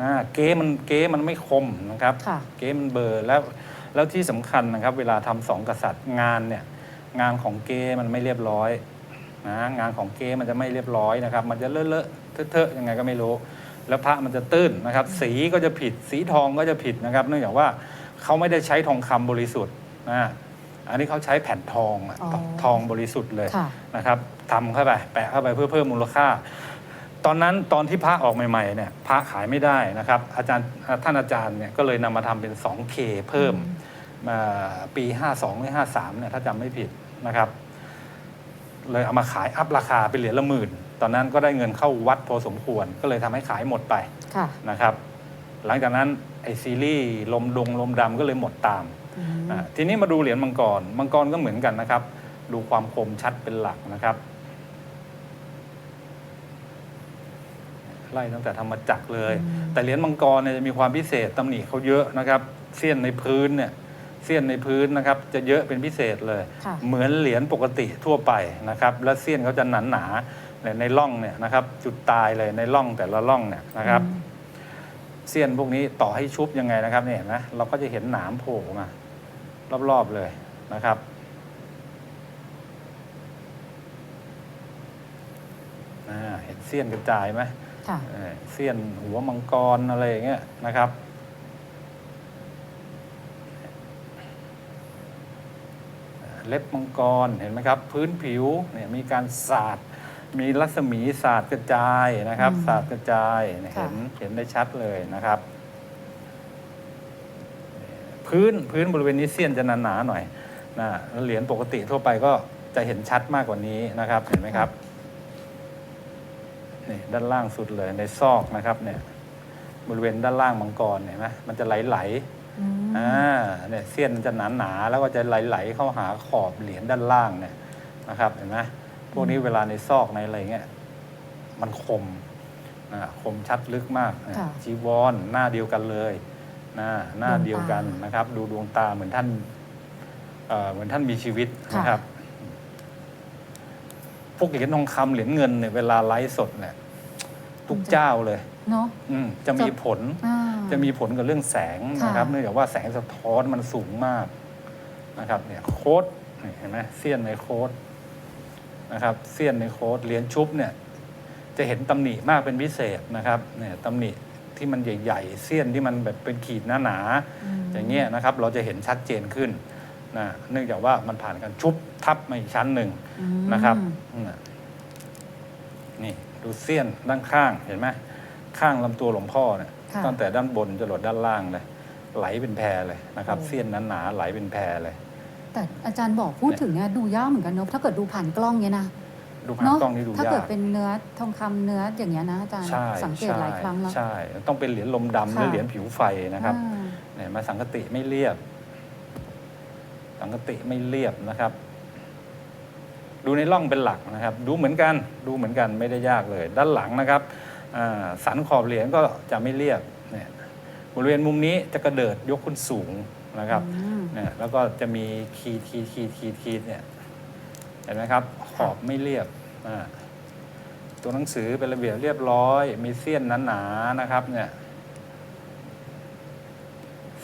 นะเก๊มันเก๊มันไม่คมนะครับค่ะ เก๊มันเบลอร์แล้วแล้วที่สำคัญนะครับ เวลาทำสองกษัตริย์งานเนี่ยงานของเก๊มันไม่เรียบร้อยนะงานของเก๊มันจะไม่เรียบร้อยนะครับ มันจะเลอะเลอะๆเทอะๆยังไงก็ไม่รู้ แล้วพระมันจะตื้นนะครับ สีก็จะผิดสีทองก็จะผิดนะครับ เนื่องจากว่าเขาไม่ได้ใช้ทองคำบริสุทธิ์นะอันนี้เขาใช้แผ่นทองอะอ๋อ ทองบริสุทธิ์เลย ค่ะ นะครับทำเข้าไปแปะเข้าไปเพื่อเพิ่มมูลค่า ตอนนั้นตอนที่พระออกใหม่ๆเนี่ยพระขายไม่ได้นะครับ อาจารย์ท่านอาจารย์เนี่ยก็เลยนำมาทำเป็น 2K เพิ่มมาปี 52หรือ53เนี่ยถ้าจำไม่ผิดนะครับ เลยเอามาขายอัพราคาเป็นเหรียญละหมื่น ตอนนั้นก็ได้เงินเข้าวัดพอสมควร ก็เลยทำให้ขายหมดไป ค่ะนะครับ หลังจากนั้นไอซีรีส์ลมดงลมดำก็เลยหมดตามอืม อะทีนี้มาดูเหรียญมังกร มังกรก็เหมือนกันนะครับ ดูความคมชัดเป็นหลักนะครับ ไล่ตั้งแต่ธรรมจักรเลย แต่เหรียญมังกรเนี่ยจะมีความพิเศษตำหนิเขาเยอะนะครับเสี้ยนในพื้นเนี่ยเสี้ยนในพื้นนะครับจะเยอะเป็นพิเศษเลยค่ะเหมือนเหรียญปกติทั่วไปนะครับและเสี้ยนเขาจะหนาหนาๆในในร่องเนี่ยนะครับจุดตายเลยในร่องแต่ละร่องเนี่ยนะครับอืมเสี้ยนพวกนี้ต่อให้ชุบยังไงนะครับเนี่ยเห็นะเราก็จะเห็นหนามโผล่มารอบๆเลยนะครับอ่าเห็นเสี้ยนกระจายไหมค่ะ เออเสี้ยนหัวมังกรอะไรอย่างเงี้ยนะครับ เล็บมังกรเห็นไหมครับ พื้นผิวเนี่ยมีการสาดมีรัศมีสาดกระจายนะครับอืมสาดกระจายเนี่ยค่ะเห็นเห็นได้ชัดเลยนะครับ พื้นพื้นบริเวณนี้เสี้ยนจะหนาๆหน่อยนะแล้วเหรียญปกติทั่วไปก็จะเห็นชัดมากกว่านี้นะครับ เห็นไหมครับ นี่ด้านล่างสุดเลยในซอกนะครับเนี่ยบริเวณด้านล่างมังกรเห็นไหมมันจะไหลๆอืมอ่าเนี่ยเสี้ยนมันจะหนาหนาๆแล้วก็จะไหลๆเข้าหาขอบเหรียญด้านล่างเนี่ยนะครับเห็นไหมพวกนี้เวลาในซอกในอะไรเงี้ยมันคมนะคมชัดลึกมากนะค่ะจีวรหน้าเดียวกันเลยนะหน้าดวงตาเดียวกันนะครับ ดูดวงตาเหมือนท่านเอ่อเหมือนท่านมีชีวิตค่ะนะครับพว กเหรียญทองคำเหรียญเงินเนี่ยเวลาไลฟ์สดเนี่ยทุกเจ้าเลยเนาะ อืมจะมีผลอ่า จะมีผลกับเรื่องแสงค่ะนะครับเนื่องจากว่าแสงสะท้อนมันสูงมากนะครับ เนี่ยโค้ดนี่เห็นไหมเสี้ยนในโค้ดนะครับเสี้ยนในโค้ดเหรียญชุบเนี่ย จะเห็นตำหนิมากเป็นพิเศษนะครับ เนี่ยตำหนิที่มันใหญ่ๆเสี้ยนที่มันแบบเป็นขีดหนาๆ อย่างเงี้ยนะครับ เราจะเห็นชัดเจนขึ้น นะเนื่องจากว่ามันผ่านการชุบทับมาอีกชั้นหนึ่งอืมนะครับน่ะนี่ดูเสี้ยนด้านข้างเห็นไหมข้างลำตัวหลวงพ่อเนี่ยค่ะตั้งแต่ด้านบนจรดด้านล่างเลย ไหลเป็นแพรเลยนะครับโอ้เสี้ยนนั้นหนาๆไหลเป็นแพรเลย แต่อาจารย์บอกพูดถึงเนี่ยดูยากเหมือนกันเนอะถ้าเกิดดูผ่านกล้องเนี่ยนะดูผ่านเนาะกล้องนี่ดูถ้ายาเกิดกเป็นเนื้อทองคำเนื้ออย่างเงี้ยนะอาจารย์ใช่สังเกตใช่หลายครั้งแล้วใช่ ต้องเป็นเหรียญลมดำหค่ะรือเหรียญผิวไฟนะครับอ่าเนี่ยมาสังกติไม่เรียบ สังกติไม่เรียบนะครับ ดูในร่องเป็นหลักนะครับ ดูเหมือนกันดูเหมือนกันไม่ได้ยากเลย ด้านหลังนะครับอ่าสันขอบเหรียญก็จะไม่เรียบเนี่ยบริเวณมุมนี้จะกระเดิดยกขึ้นสูงนะครับอืมเนี่ยแล้วก็จะมีขีดขีดขีดขีดขีดเนี่ยเห็นไหมครับขอบไม่เรียบอ่าตัวหนังสือเป็นระเบียบเรียบร้อย มีเสี้ยนหนาๆนะครับเนี่ย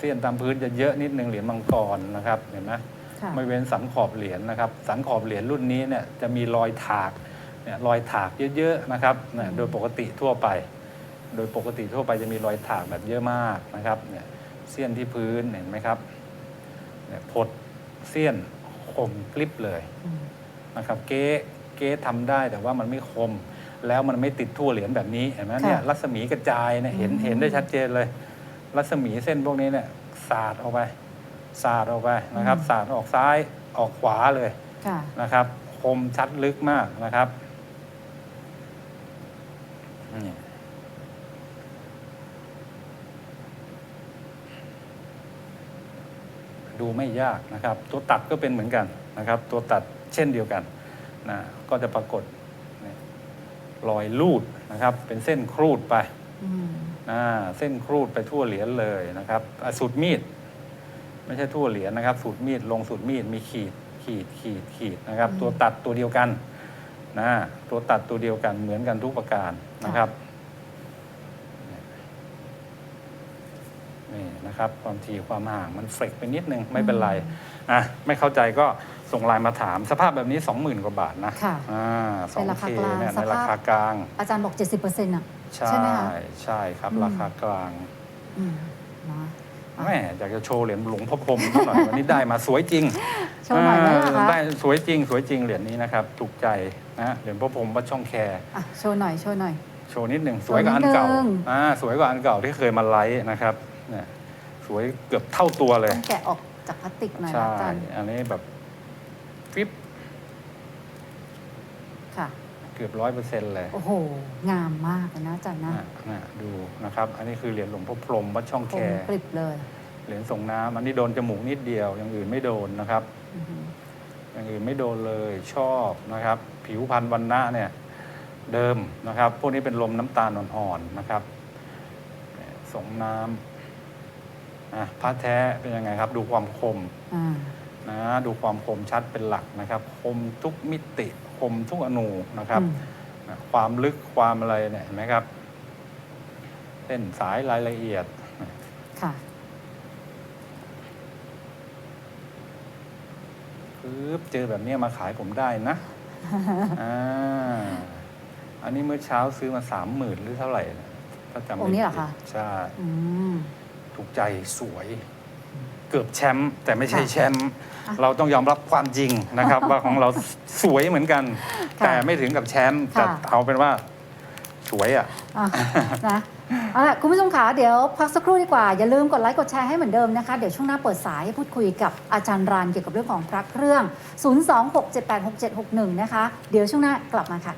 เสี้ยนตามพื้นจะเยอะนิดนึงเหรียญมังกรนะครับเห็นไหมค่ะไม่เว้นสันขอบเหรียญนะครับ สันขอบเหรียญรุ่นนี้เนี่ยจะมีรอยถากเนี่ยรอยถากเยอะๆนะครับเนี่ยโดยปกติทั่วไป โดยปกติทั่วไปจะมีรอยถากแบบเยอะมากนะครับเนี่ยเสี้ยนที่พื้นเห็นไหมครับเนี่ยพดเสี้ยนคมกลิบเลยอืมนะครับ เก๊เก๊ทำได้แต่ว่ามันไม่คม แล้วมันไม่ติดทั่วเหรียญแบบนี้เห็นไหมเนี่ยรัศมีกระจายเนี่ยเห็นเห็นได้ชัดเจนเลย รัศมีเส้นพวกนี้เนี่ย สาดออกไปสาดออกไปนะครับสาดออกซ้ายออกขวาเลยค่ะนะครับ คมชัดลึกมากนะครับนี่ดูไม่ยากนะครับ ตัวตัดก็เป็นเหมือนกันนะครับ ตัวตัดเช่นเดียวกันนะก็จะปรากฏเนี่ยรอยลูดนะครับ เป็นเส้นครูดไปอืมอ่า เส้นครูดไปทั่วเหรียญเลยนะครับอะสูตรมีดไม่ใช่ทั่วเหรียญนะครับ สูตรมีดลงสูตรมีดมีขีดขีดขีดขีดนะครับอืมตัวตัดตัวเดียวกันนะตัวตัดตัวเดียวกันเหมือนกันทุกประการนะครับนี่นะครับความถี่ความห่างมันเฟกไปนิดนึงไม่เป็นไรอะไม่เข้าใจก็ส่งไลน์มาถาม สภาพแบบนี้ 20,000 กว่าบาทนะค่ะอ่าสเป็องนราเคคากลางเนี่ยสในภาพราคากลาง อาจารย์บอก 70%อะ ใช่ใช่ไหมคะใช่ครับอืม ราคากลางอืมนะแม่อยากจะโชว์เหรียญหลวงพ่อพรหมสักหน่อย วันนี้ได้มาสวยจริงโชว์หน่อยได้ไหมอ่าคะได้สวยจริง สวยจริงเหรียญนี้นะครับถูกใจนะเหรียญพ่อพรหมวัดช่องแค อะโชว์หน่อยโชว์หน่อย โชว์นิดหนึ่งสวยกว่าอันเก่านิดนึง อ่าสวยกว่าอันเก่าที่เคยมาไลฟ์นะครับเนี่ยสวยเกือบเท่าตัวเลย ต้องแกะออกจากพลาสติกหน่อยนะใช่อาจารย์อันนี้แบบฟิปค่ะเกือบร้อยเปอร์เซ็นต์เลยโอ้โห งามมากเลยนะอาจารย์นะนะนะดูนะครับ อันนี้คือเหรียญหลวงพ่อพรหมวัดช่องคแคมกริบเลยเหรียญส่งน้ำอันนี้โดนจมูกนิดเดียว อย่างอื่นไม่โดนนะครับ อือหืออย่างอื่นไม่โดนเลยชอบนะครับ ผิวพรรณวันหน้าเนี่ย เดิมนะครับ พวกนี้เป็นลมน้ำตาลอ่อนๆนะครับเนี่ยส่งน้ำอะผ้าแท้เป็นยังไงครับ ดูความคม อ่า นะดูความคมชัดเป็นหลักนะครับคมทุกมิติคมทุกอนูนะครับอืมนะความลึกความอะไรเนี่ยเห็นไหมครับเส้นสายรายละเอียดค่ะปึ๊บเจอแบบเนี้ยมาขายผมได้นะอ่าอันนี้เมื่อเช้าซื้อมาสามหมื่นหรือเท่าไหร่นะถ้าจำไม่องค์นี้เหรอผิดคะใช่อืมถูกใจสวย เกือบแชมป์แต่ไม่ใช่ค่ะแชมป์อะเราต้องยอมรับความจริงนะครับ ว่าของเราสวยเหมือนกันค่ะแต่ไม่ถึงกับแชมป์แต่ค่ะเอาเป็นว่าสวยอะอะนะเอาล่ะคุณผู้ชมขาเดี๋ยวพักสักครู่ดีกว่า อย่าลืมกดไลค์กดแชร์ให้เหมือนเดิมนะคะ เดี๋ยวช่วงหน้าเปิดสายให้พูดคุยกับอาจารย์รานเกี่ยวกับเรื่องของพระเครื่อง 026786761 นะคะ เดี๋ยวช่วงหน้ากลับมาค่ะ